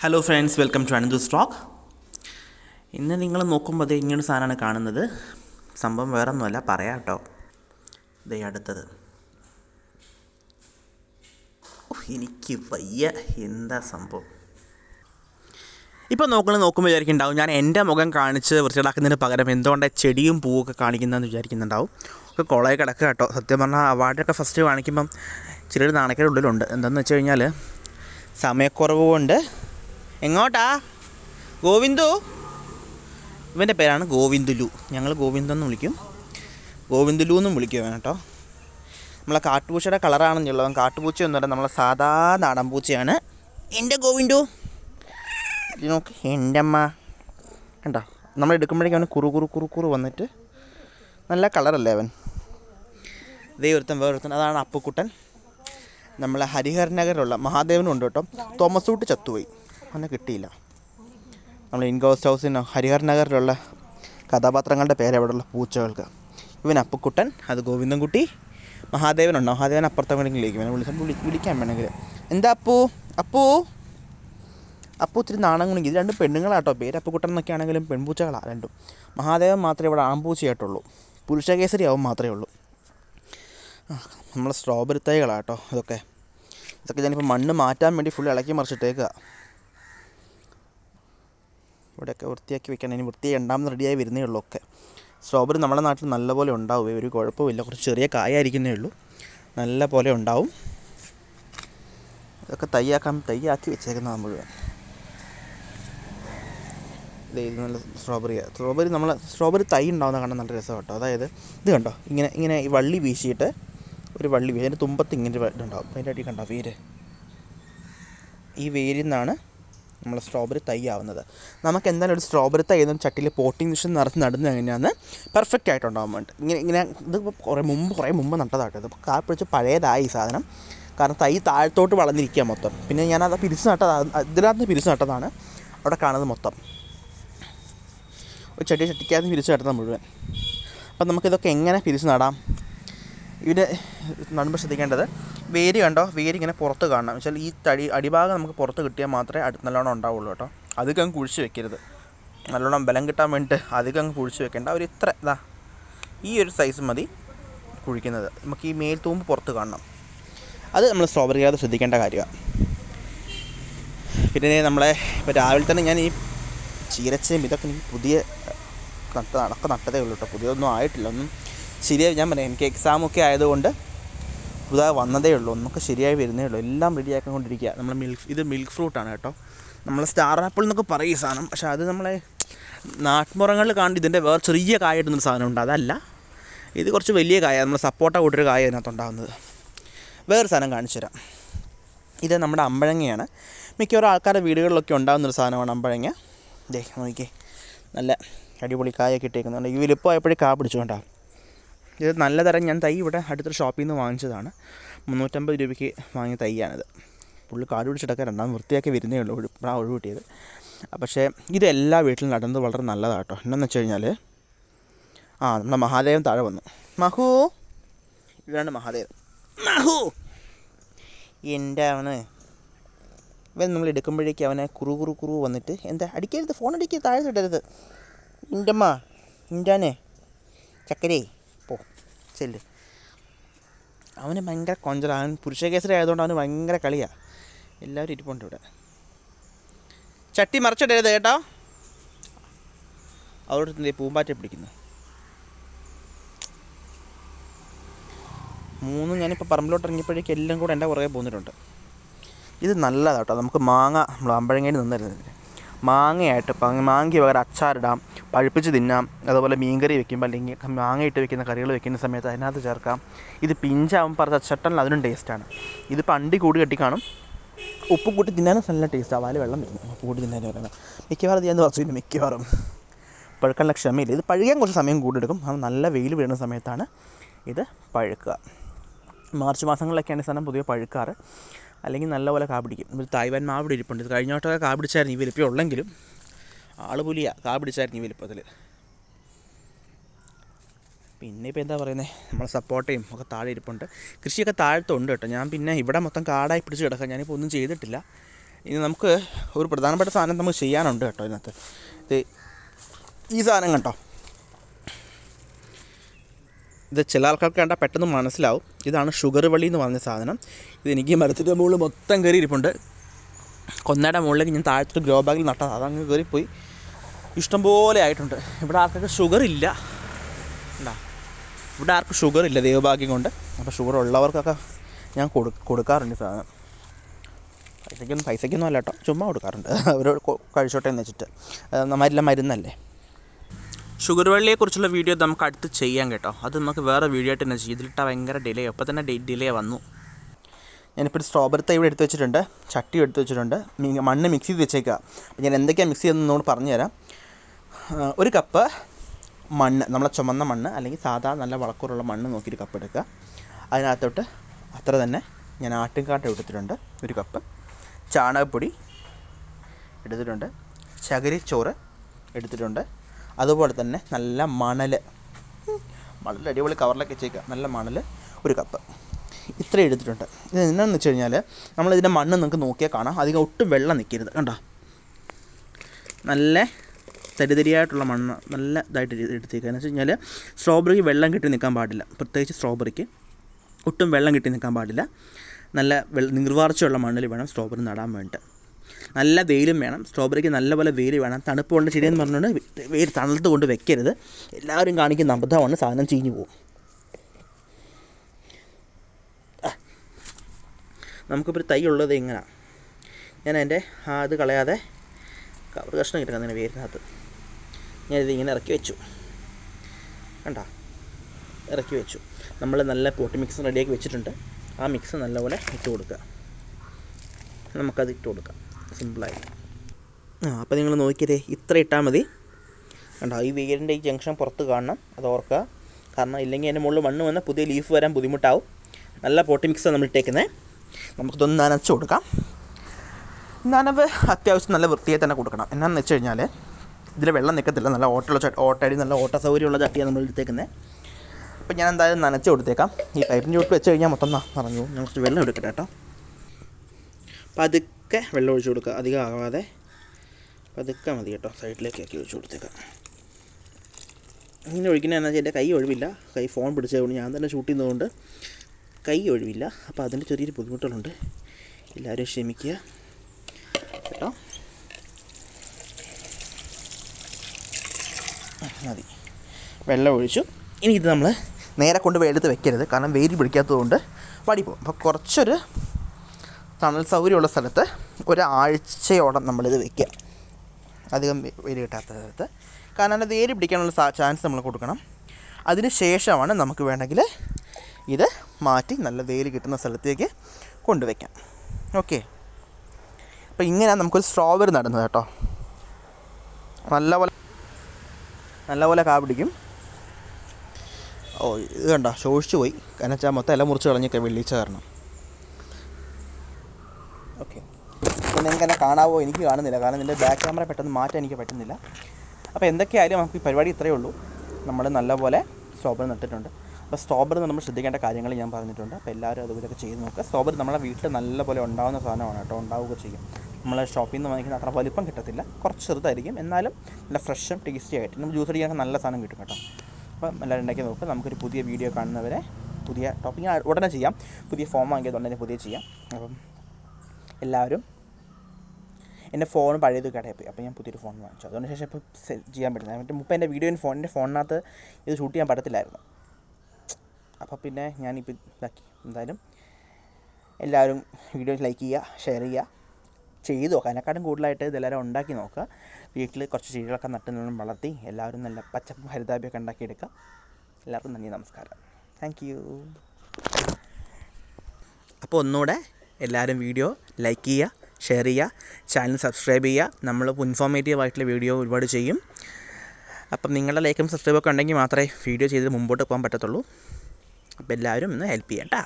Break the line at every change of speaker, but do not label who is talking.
Hello friends welcome to Ananthu stock ഇന്ന് നിങ്ങൾ നോക്കുമ്പോൾ അത് ഇങ്ങനെ സാധനമാണ് കാണുന്നത്. സംഭവം വേറെ ഒന്നുമല്ല പറയാം കേട്ടോ. ഇതേ അടുത്തത്. എനിക്ക് വയ്യ. എന്താ സംഭവം? ഇപ്പോൾ നോക്കണം നോക്കുമ്പോൾ വിചാരിക്കുന്നുണ്ടാവും ഞാൻ എന്റെ മുഖം കാണിച്ച് വൃത്തിയാക്കുന്നതിന് പകരം എന്തുകൊണ്ടാ ചെടിയും പൂവൊക്കെ കാണിക്കുന്നതെന്ന് വിചാരിക്കുന്നുണ്ടാവും. ഒക്കെ കുളയെ കിടക്കുക കേട്ടോ. സത്യം പറഞ്ഞാൽ അവാർഡൊക്കെ ഫസ്റ്റ് കാണിക്കുമ്പം ചെറിയൊരു നാണക്കേട് ഉള്ളിലുണ്ട് എന്താണെന്ന് വെച്ച് കഴിഞ്ഞാൽ സമയക്കുറവ് കൊണ്ട് എങ്ങോട്ടാ? ഗോവിന്ദു? ഇവന്റെ പേരാണ് ഗോവിന്ദുലു. ഞങ്ങൾ ഗോവിന്ദു എന്ന് വിളിക്കും. ഗോവിന്ദുലു എന്നും വിളിക്കും ഇവൻ കേട്ടോ. നമ്മളെ കാട്ടുപൂച്ചയുടെ കളറാണെന്നുള്ളവൻ കാട്ടുപൂച്ചയൊന്നുമല്ല നമ്മളെ സാധാ നാടൻ പൂച്ചയാണ്. എന്റെ ഗോവിന്ദു. നോക്ക് എന്റെ അമ്മ. കണ്ടോ? നമ്മൾ എടുക്കുമ്പോഴേക്കും അവന് കുറു കുറു കുറു കുറു വന്നിട്ട് നല്ല കളറല്ലേ അവൻ. ഇതേ ഒരുത്തൻ വേറൊരുത്തൻ. അതാണ് അപ്പുക്കുട്ടൻ. നമ്മളെ ഹരിഹരനഗറിലുള്ള മഹാദേവനും ഉണ്ട് കേട്ടോ. തോമസ് ഊട്ട് ചത്തുപോയി. അവനെ കിട്ടിയില്ല. നമ്മൾ ഇൻഗോസ്റ്റ് ഹൗസിന് ഹരിഹർ നഗറിലുള്ള കഥാപാത്രങ്ങളുടെ പേര് അവിടെയുള്ള പൂച്ചകൾക്ക്. ഇവൻ അപ്പുക്കുട്ടൻ അത് ഗോവിന്ദൻകുട്ടി മഹാദേവനുണ്ടോ മഹാദേവൻ അപ്പുറത്തെ വേണമെങ്കിലേക്ക് ഇവനെ വിളിച്ചാൽ വിളി വിളിക്കാൻ വേണമെങ്കിൽ എന്താ അപ്പു? അപ്പു? അപ്പു ഇത്തിരി നാണം കുണിക്ക് ഇത് രണ്ടും പെണ്ണുങ്ങളാട്ടോ. പേര് അപ്പുക്കുട്ടൻ എന്നൊക്കെ ആണെങ്കിലും പെൺപൂച്ചകളാണ് രണ്ടും. മഹാദേവൻ മാത്രമേ ഇവിടെ ആൺപൂച്ചയായിട്ടുള്ളൂ. പുരുഷകേസരി ആവും മാത്രമേ ഉള്ളൂ. നമ്മളെ സ്ട്രോബെറി തൈകളാട്ടോ അതൊക്കെ ഇതൊക്കെ ഞാനിപ്പോൾ മണ്ണ് മാറ്റാൻ വേണ്ടി ഫുൾ ഇളക്കി മറിച്ചിട്ടേക്കുക ഇവിടെയൊക്കെ വൃത്തിയാക്കി വെക്കണം. ഇനി വൃത്തി രണ്ടാമത് റെഡിയായി വരുന്നേ ഉള്ളൂ ഒക്കെ. സ്ട്രോബെറി നമ്മുടെ നാട്ടിൽ നല്ലപോലെ ഉണ്ടാവും ഒരു കുഴപ്പമില്ല കുറച്ച് ചെറിയ കായായിരിക്കുന്നേ ഉള്ളൂ. നല്ല പോലെ ഉണ്ടാവും. ഇതൊക്കെ തയ്യാക്കാൻ തയ്യാക്കി വെച്ചേക്കുന്നതാണ് മുഴുവൻ. ഇത് നല്ല സ്ട്രോബെറിയാണ് സ്ട്രോബെറി നമ്മൾ സ്ട്രോബെറി തൈ ഉണ്ടാവുന്ന കാണാൻ നല്ല രസം കേട്ടോ. അതായത് ഇത് കണ്ടോ? ഇങ്ങനെ ഇങ്ങനെ ഈ വള്ളി വീശിയിട്ട് ഒരു വള്ളി വീശി അതിന്റെ തുമ്പത്ത് ഇങ്ങനെ ഇതുണ്ടാവും. അതിന്റെ അടി കണ്ടോ? വേര്. ഈ വേരിൽ നിന്നാണ് നമ്മൾ സ്ട്രോബെറി തൈ ആവുന്നത്. നമുക്ക് എന്തായാലും ഒരു സ്ട്രോബെറി തൈ എന്ന ചട്ടിയിൽ പോട്ടിംഗ് മിഷൻ നിറച്ച് നടന്ന് കഴിഞ്ഞാൽ പെർഫെക്റ്റ് ആയിട്ടുണ്ടാകാൻ വേണ്ടി. ഇങ്ങനെ ഇങ്ങനെ ഇത് കുറേ മുമ്പ് കുറേ മുമ്പ് നട്ടതാട്ടോ. ഇത് കാ പിടിച്ച് പഴയതായി ഈ സാധനം. കാരണം തൈ താഴത്തോട്ട് വളർന്നിരിക്കുക മൊത്തം. പിന്നെ ഞാനത് പിരിച്ച് നട്ടതാണ് ഇതിനകത്ത് പിരിച്ച് നട്ടതാണ്. അവിടെ കാണുന്നത് മൊത്തം. ഒരു ചെടി ചട്ടിക്കകത്ത് പിരിച്ച് നട്ടതാണ് മുഴുവൻ. അപ്പം നമുക്കിതൊക്കെ എങ്ങനെ പിരിച്ച് നടാം? ഇവിടെ നമ്മൾ ശ്രദ്ധിക്കേണ്ടത് വേര് കണ്ടോ? വേര് ഇങ്ങനെ പുറത്ത് കാണണം. വെച്ചാൽ ഈ തടി അടിഭാഗം നമുക്ക് പുറത്ത് കിട്ടിയാൽ മാത്രമേ അടുത്ത് നല്ലോണം ഉണ്ടാവുള്ളൂ കേട്ടോ. അധികം അങ്ങ് കുഴിച്ച് വെക്കരുത്. നല്ലോണം ബലം കിട്ടാൻ വേണ്ടിയിട്ട് അധികം അങ്ങ് കുഴിച്ച് വെക്കേണ്ട ഒരു ഇത്ര ഇതാ. ഈ ഒരു സൈസ് മതി കുഴിക്കുന്നത്. നമുക്ക് ഈ മേൽ തൂമ്പ് പുറത്ത് കാണണം. അത് നമ്മൾ സ്ട്രോബെറിയാതെ ശ്രദ്ധിക്കേണ്ട കാര്യമാണ്. പിന്നെ നമ്മളെ ഇപ്പോൾ രാവിലെ തന്നെ ഞാൻ ഈ ചീരച്ചയും ഇതൊക്കെ പുതിയ നട്ട നടക്ക നട്ടതേ ഉള്ളൂ കേട്ടോ. പുതിയതൊന്നും ആയിട്ടില്ല. ഒന്നും ശരിയായി ഞാൻ പറയാം എനിക്ക് എക്സാമൊക്കെ ആയതുകൊണ്ട് പുതുതായി വന്നതേ ഉള്ളൂ ഒന്നൊക്കെ ശരിയായി വരുന്നേ ഉള്ളൂ. എല്ലാം റെഡിയാക്കാൻ കൊണ്ടിരിക്കുക നമ്മൾ മിൽക്ക് ഇത് മിൽക്ക് ഫ്രൂട്ടാണ് കേട്ടോ. നമ്മൾ സ്റ്റാർ ആപ്പിൾ എന്നൊക്കെ പറയും ഈ സാധനം പക്ഷേ അത് നമ്മളെ നാട്ടുമ്പുറങ്ങളിൽ കാണുന്നത് ഇതിന്റെ വേറെ ചെറിയ കായ സാധനം ഉണ്ട് അതല്ല ഇത് കുറച്ച് വലിയ കായ നമ്മൾ സപ്പോർട്ട കൂട്ടൊരു കായ അതിനകത്തുണ്ടാകുന്നത് വേറൊരു സാധനം കാണിച്ചു തരാം. ഇത് നമ്മുടെ അമ്പഴങ്ങയാണ്. മിക്കവാറും ആൾക്കാരുടെ വീടുകളിലൊക്കെ ഉണ്ടാകുന്നൊരു സാധനമാണ് അമ്പഴങ്ങ. ദേ നോക്കിക്കേ. നല്ല അടിപൊളി കായൊക്കെ ഇട്ടേക്കുന്നുണ്ട്. ഈ വലിപ്പം ആയപ്പോഴേ കാ പിടിച്ചുകൊണ്ടാണ് ഇത് നല്ല തരം ഞാൻ തൈ ഇവിടെ അടുത്തൊരു ഷോപ്പിൽ നിന്ന് വാങ്ങിച്ചതാണ്. മുന്നൂറ്റമ്പത് രൂപയ്ക്ക് വാങ്ങിയ തൈയാണിത്. പുള്ളി കാട് പിടിച്ചിട്ടൊക്കെ രണ്ടാമത് വൃത്തിയാക്കി വരുന്നേ ഉള്ളൂ ഒഴു ആ ഒഴിവ് കിട്ടിയത്. പക്ഷേ ഇത് എല്ലാ വീട്ടിലും നടന്നത് വളരെ നല്ലതാണ് കേട്ടോ എന്നാന്ന് വെച്ച് കഴിഞ്ഞാൽ ആ നമ്മുടെ മഹാദേവൻ താഴെ വന്നു. മഹു! ഇതാണ് മഹാദേവൻ. മഹു! എന്റെ അവന്. ഇവൻ നമ്മൾ എടുക്കുമ്പോഴേക്ക് അവനെ കുറു കുറു കുറു വന്നിട്ട് എന്താ അടിക്കരുത് ഫോൺ അടിക്കരുത് താഴെ ഇടരുത്. ഇന്റമ്മ ഇന്റാനെ ചക്കരേ. ചെല്ല് അവന് ഭയങ്കര കൊഞ്ചല. അവൻ പുരുഷകേസരി ആയതുകൊണ്ട് അവന് ഭയങ്കര കളിയാണ് എല്ലാവരും ഇരിപ്പുണ്ട് ഇവിടെ. ചട്ടി മറിച്ചിടരുത് കേട്ടോ. അവരോട് എന്തേ പൂമ്പാറ്റ പിടിക്കുന്നു. മൂന്നും ഞാനിപ്പോൾ പറമ്പിലോട്ട് ഇറങ്ങിയപ്പോഴേക്കും എല്ലാം കൂടെ എന്റെ പുറകെ പോന്നിട്ടുണ്ട്. ഇത് നല്ലതാണ് കേട്ടോ നമുക്ക് മാങ്ങ നമ്മൾ അമ്പഴങ്ങയിൽ നിന്നിരുന്നത് മാങ്ങയായിട്ട് മാങ്ങയ്ക്ക് പകരം അച്ചാറിടാം. പഴുപ്പിച്ച് തിന്നാം. അതുപോലെ മീൻകറി വെക്കുമ്പോൾ അല്ലെങ്കിൽ മാങ്ങയിട്ട് വെക്കുന്ന കറികൾ വെക്കുന്ന സമയത്ത് അതിനകത്ത് ചേർക്കാം. ഇത് പിഞ്ചാവും പറഞ്ഞ ചട്ടനിൽ അതിനും ടേസ്റ്റാണ് ഇത് പണ്ടി കൂടി കെട്ടി കാണും. ഉപ്പ് കൂട്ടി തിന്നാനും നല്ല ടേസ്റ്റ് വാൽ വെള്ളം വരുന്നു ഉപ്പ് കൂട്ടി തിന്നാനും വരുന്നത് മിക്കവാറും ഞാൻ കുറച്ച് മിക്കവാറും. പഴുക്കാനുള്ള ക്ഷമയില്ല. ഇത് പഴുകാൻ കുറച്ച് സമയം കൂടുതലെടുക്കും അത് നല്ല വെയിൽ വീഴുന്ന സമയത്താണ് ഇത് പഴുക്കുക. മാർച്ച് മാസങ്ങളിലൊക്കെയാണ് സാധനം പൊതുവെ പഴുക്കാറ്. അല്ലെങ്കിൽ നല്ലപോലെ കാ പിടിക്കും. ഒരു തായ്വാൻ മാവ് ഇവിടെ ഇരിപ്പുണ്ട്. ഇത് കഴിഞ്ഞ വട്ടമൊക്കെ കാ പിടിച്ചായിരുന്നു ഈ വലിപ്പം ഉള്ളെങ്കിലും. ആൾ പുലിയാ കാ പിടിച്ചായിരുന്നു ഈ വലിപ്പത്തിൽ പിന്നെ ഇപ്പോൾ എന്താ പറയുന്നത് നമ്മളെ സപ്പോർട്ടയും ഒക്കെ താഴെ ഇരിപ്പുണ്ട്. കൃഷിയൊക്കെ താഴത്തുണ്ട് കേട്ടോ. ഞാൻ പിന്നെ ഇവിടെ മൊത്തം കാടായി പിടിച്ച് കിടക്കാം. ഞാനിപ്പോൾ ഒന്നും ചെയ്തിട്ടില്ല. ഇനി നമുക്ക് ഒരു പ്രധാനപ്പെട്ട സാധനം നമുക്ക് ചെയ്യാനുണ്ട് കേട്ടോ ഇതിനകത്ത്. ഇത് ഈ സാധനം കണ്ടോ? ഇത് ചില ആൾക്കാർക്ക് കണ്ടാൽ പെട്ടെന്ന് മനസ്സിലാവും. ഇതാണ് ഷുഗർ വള്ളി എന്ന് പറഞ്ഞ സാധനം. ഇത് എനിക്ക് മരത്തിന്റെ മുകളിൽ മൊത്തം കയറി ഇരിപ്പുണ്ട് കൊന്നയുടെ മുകളിലേക്ക് ഞാൻ താഴത്തൊരു ഗ്രോ ബാഗിൽ നട്ടത്. അതങ്ങ് കയറിപ്പോയി. ഇഷ്ടംപോലെ ആയിട്ടുണ്ട്. ഇവിടെ ആർക്കൊക്കെ ഷുഗർ ഇല്ല. എന്താ ഇവിടെ ആർക്കും ഷുഗർ ഇല്ല ദൈവഭാഗ്യം കൊണ്ട്. അപ്പോൾ ഷുഗർ ഉള്ളവർക്കൊക്കെ ഞാൻ കൊടു കൊടുക്കാറുണ്ട് സാധനം. പൈസയ്ക്കൊന്നും പൈസയ്ക്കൊന്നും അല്ല കേട്ടോ. ചുമ്മാ കൊടുക്കാറുണ്ട്. അവർ കഴിച്ചോട്ടെ എന്ന് വെച്ചിട്ട്. നമ്മളെല്ലാം മരുന്ന മരുന്നല്ലേ? ഷുഗർ വെള്ളിയെക്കുറിച്ചുള്ള വീഡിയോ നമുക്ക് അടുത്ത് ചെയ്യാം കേട്ടോ. അത് നമുക്ക് വേറെ വീഡിയോ ആയിട്ട് തന്നെ ചെയ്യും. ഇതിലിട്ടാൽ ഭയങ്കര ഡിലേ ഇപ്പോൾ തന്നെ ഡിലേ വന്നു. ഞാനിപ്പോൾ ഒരു സ്ട്രോബെറി തൈ ഇവിടെ എടുത്ത് വെച്ചിട്ടുണ്ട്. ചട്ടി എടുത്ത് വെച്ചിട്ടുണ്ട്. മണ്ണ് മിക്സ് ചെയ്ത് വെച്ചേക്കുക അപ്പോൾ ഞാൻ എന്തൊക്കെയാണ് മിക്സ് ചെയ്തതെന്ന് പറഞ്ഞുതരാം. ഒരു കപ്പ് മണ്ണ് നമ്മളെ ചുമന്ന മണ്ണ് അല്ലെങ്കിൽ സാധാ നല്ല വളക്കൂറുള്ള മണ്ണ് നോക്കി ഒരു കപ്പ് എടുക്കുക. അതിനകത്തോട്ട് അത്ര തന്നെ ഞാൻ ആട്ടുംകാട്ട എടുത്തിട്ടുണ്ട് ഒരു കപ്പ്. ചാണകപ്പൊടി എടുത്തിട്ടുണ്ട് ചകിരിച്ചോറ് എടുത്തിട്ടുണ്ട്. അതുപോലെ തന്നെ നല്ല മണൽ മണൽ അടിപൊളി കവറിലൊക്കെ വെച്ചേക്കുക. നല്ല മണൽ ഒരു കപ്പ്. ഇത്രയും എടുത്തിട്ടുണ്ട്. ഇത് എന്താണെന്ന് വെച്ച് കഴിഞ്ഞാൽ നമ്മളിതിന്റെ മണ്ണ് നിങ്ങൾക്ക് നോക്കിയാൽ കാണാം. അധികം ഒട്ടും വെള്ളം നിൽക്കരുത്. കണ്ടോ? നല്ല തരിതരിയായിട്ടുള്ള മണ്ണ് നല്ല ഇതായിട്ട് എടുത്തേക്കുക എന്ന് വെച്ച് കഴിഞ്ഞാൽ സ്ട്രോബെറിക്ക് വെള്ളം കിട്ടി നിൽക്കാൻ പാടില്ല. പ്രത്യേകിച്ച് സ്ട്രോബെറിക്ക് ഒട്ടും വെള്ളം കിട്ടി നിൽക്കാൻ പാടില്ല. നല്ല നിർവാർച്ചയുള്ള മണ്ണിൽ വേണം സ്ട്രോബെറി നടാൻ വേണ്ടിയിട്ട്. നല്ല വെയിലും വേണം. സ്ട്രോബെറിക്ക് നല്ലപോലെ വെയിൽ വേണം. തണുപ്പ് കൊണ്ട് ചെടിയെന്ന് പറഞ്ഞുകൊണ്ട് വെയിൽ തണുത്ത് കൊണ്ട് വെക്കരുത്. എല്ലാവരും കാണിക്കുന്ന അബദ്ധമാണ് സാധനം ചീഞ്ഞു പോകും നമുക്കിപ്പോൾ ഒരു തൈ ഉള്ളത് ഇങ്ങനെ. ഞാൻ എന്റെ ഇത് കളയാതെ കവർ കഷ്ണം കിട്ടുക അങ്ങനെ വേരിനകത്ത്. ഞാനിത് ഇങ്ങനെ ഇറക്കി വെച്ചു. കണ്ട? ഇറക്കി വെച്ചു. നമ്മൾ നല്ല പോട്ടി മിക്സ് റെഡിയാക്കി വെച്ചിട്ടുണ്ട്. ആ മിക്സ് നല്ലപോലെ ഇട്ട് കൊടുക്കുക നമുക്കത് ഇട്ട് കൊടുക്കാം. സിമ്പിളായി ആ അപ്പോൾ നിങ്ങൾ നോക്കിയതേ ഇത്ര ഇട്ടാൽ മതി. കണ്ടോ ഈ വേരിന്റെ ഈ ജംഗ്ഷൻ പുറത്ത് കാണണം. അത് ഓർക്കുക. കാരണം ഇല്ലെങ്കിൽ അതിന്റെ മുകളിൽ മണ്ണ് വന്നാൽ പുതിയ ലീഫ് വരാൻ ബുദ്ധിമുട്ടാവും. നല്ല പോട്ടി മിക്സാണ് നമ്മൾ ഇട്ടേക്കുന്നത് നമുക്കിതൊന്ന് നനച്ച് കൊടുക്കാം. നനവ് അത്യാവശ്യം നല്ല വൃത്തിയായി തന്നെ കൊടുക്കണം. എന്നാന്ന് വെച്ച് കഴിഞ്ഞാൽ ഇതിൽ വെള്ളം നിൽക്കത്തില്ല നല്ല ഓട്ടമുള്ള ഓട്ടടി നല്ല ഓട്ട സൗകര്യമുള്ള ചട്ടിയാണ് നമ്മൾ എടുത്തേക്കുന്നത് അപ്പോൾ ഞാൻ എന്തായാലും നനച്ച് കൊടുത്തേക്കാം. ഈ പൈപ്പിന്റെ ചുട്ട് വെച്ച് കഴിഞ്ഞാൽ മൊത്തം നിറഞ്ഞു ഞാൻ കുറച്ച് വെള്ളം എടുക്കട്ടെ കേട്ടോ. പതുക്കെ വെള്ളം ഒഴിച്ചു കൊടുക്കുക. അധികം ആവാതെ പതുക്കെ മതി കേട്ടോ. സൈഡിലേക്ക് ആക്കി ഒഴിച്ചു കൊടുത്തേക്കാം. ഇങ്ങനെ ഒഴിക്കുന്നത് വെച്ചാൽ എന്റെ കൈ ഒഴിവില്ല. കൈ ഫോൺ പിടിച്ചതുകൊണ്ട് ഞാൻ തന്നെ ഷൂട്ട് ചെയ്യുന്നതുകൊണ്ട് കൈ ഒഴിവില്ല. അപ്പോൾ അതിന്റെ ചെറിയൊരു ബുദ്ധിമുട്ടുകളുണ്ട്. എല്ലാവരും ക്ഷമിക്കുക. കേട്ടോ. മതി. വെള്ളം ഒഴിച്ചു. ഇനി ഇത് നമ്മൾ നേരെ കൊണ്ട് വെയിലത്ത് വെക്കരുത്. കാരണം വെയിൽ പിടിക്കാത്തതുകൊണ്ട് പോകും. അപ്പോൾ കുറച്ചൊരു തണൽ സൗകര്യമുള്ള സ്ഥലത്ത് ഒരാഴ്ചയോളം നമ്മളിത് വെക്കുക. അധികം വെയിൽ കിട്ടാത്ത സ്ഥലത്ത്. കാരണം അതിന്റെ വേര് പിടിക്കാനുള്ള ചാൻസ് നമ്മൾ കൊടുക്കണം. അതിന് ശേഷമാണ് നമുക്ക് വേണമെങ്കിൽ ഇത് മാറ്റി നല്ല വേര് കിട്ടുന്ന സ്ഥലത്തേക്ക് കൊണ്ടുവയ്ക്കാം ഓക്കെ. അപ്പോൾ ഇങ്ങനെയാണ് നമുക്കൊരു സ്ട്രോബെറി നടുന്നത് കേട്ടോ. നല്ലപോലെ നല്ലപോലെ കാ പിടിക്കും. ഓ ഇത് കണ്ട? ശോഷിച്ചു പോയി. കാരണം വെച്ചാൽ മൊത്തം ഇല മുറിച്ച് കളഞ്ഞൊക്കെ വെള്ളിച്ച കാരണം. ഓക്കെ. അപ്പോൾ നിങ്ങൾക്ക് എന്നെ കാണാവോ? എനിക്ക് കാണുന്നില്ല. കാരണം നിന്റെ ബാക്ക് ക്യാമറ പെട്ടെന്ന് മാറ്റാൻ എനിക്ക് പറ്റുന്നില്ല. അപ്പോൾ എന്തൊക്കെയായാലും നമുക്ക് ഈ പരിപാടി ഇത്രയേ ഉള്ളൂ. നമ്മൾ നല്ലപോലെ സ്റ്റോബർ നട്ടിട്ടുണ്ട് അപ്പോൾ സ്റ്റോബർ നമ്മൾ ശ്രദ്ധിക്കേണ്ട കാര്യങ്ങൾ ഞാൻ പറഞ്ഞിട്ടുണ്ട്. അപ്പോൾ എല്ലാവരും അതുപോലെയൊക്കെ ചെയ്ത് നോക്കുക. സ്റ്റോബർ നമ്മളെ വീട്ടിൽ നല്ലപോലെ ഉണ്ടാകുന്ന സാധനമാണ് കേട്ടോ. ഉണ്ടാവുക ചെയ്യും. നമ്മൾ ഷോപ്പിൽ നിന്ന് വാങ്ങിക്കുന്ന അത്ര വലിപ്പം കിട്ടത്തില്ല. കുറച്ച് ചെറുതായിരിക്കും. എന്നാലും നല്ല ഫ്രഷും ടേസ്റ്റി ആയിട്ട് നമുക്ക് ജ്യൂസ് അടിക്കാൻ നല്ല സാധനം കിട്ടും കേട്ടോ. അപ്പം എല്ലാവരും ഉണ്ടാക്കി നോക്കുക നമുക്കൊരു പുതിയ വീഡിയോ കാണുന്നവരെ പുതിയ ടോപ്പിക് ഉടനെ ചെയ്യാം. പുതിയ ഫോം വാങ്ങിയതുകൊണ്ട് പുതിയ ചെയ്യാം. അപ്പം എല്ലാവരും എന്റെ ഫോൺ പഴയത് കടയിൽ അപ്പോൾ ഞാൻ പുതിയൊരു ഫോൺ വാങ്ങിച്ചു. അതുകൊണ്ട് ശേഷം ഇപ്പോൾ ചെയ്യാൻ പറ്റുന്നത് മറ്റേ മുമ്പ് എന്റെ വീഡിയോ ഫോണിന്റെ ഫോണിനകത്ത് ഇത് ഷൂട്ട് ചെയ്യാൻ പറ്റത്തില്ലായിരുന്നു. അപ്പോൾ പിന്നെ ഞാനിപ്പോൾ ഇതാക്കി. എന്തായാലും എല്ലാവരും വീഡിയോ ലൈക്ക് ചെയ്യുക ഷെയർ ചെയ്യുക. ചെയ്തു നോക്കുക അതിനെക്കാട്ടും കൂടുതലായിട്ട് ഇതെല്ലാവരും ഉണ്ടാക്കി നോക്കുക. വീട്ടിൽ കുറച്ച് ചെടികളൊക്കെ നട്ട് നിന്നും വളർത്തി എല്ലാവരും നല്ല പച്ചപ്പും ഹരിതാപിയൊക്കെ ഉണ്ടാക്കിയെടുക്കുക. എല്ലാവർക്കും നന്ദി നമസ്കാരം. താങ്ക് യു അപ്പോൾ ഒന്നുകൂടെ എല്ലാവരും വീഡിയോ ലൈക്ക് ചെയ്യുക ഷെയർ ചെയ്യുക ചാനൽ സബ്സ്ക്രൈബ് ചെയ്യുക. നമ്മൾ ഇൻഫോർമേറ്റീവ് ആയിട്ടുള്ള വീഡിയോ ഒരുപാട് ചെയ്യും. അപ്പം നിങ്ങളുടെ ലൈക്കും സബ്സ്ക്രൈബൊക്കെ ഉണ്ടെങ്കിൽ മാത്രമേ വീഡിയോ ചെയ്ത് മുമ്പോട്ട് പോകാൻ പറ്റത്തുള്ളൂ. അപ്പോൾ എല്ലാവരും ഒന്ന് ഹെൽപ്പ് ചെയ്യാം കേട്ടോ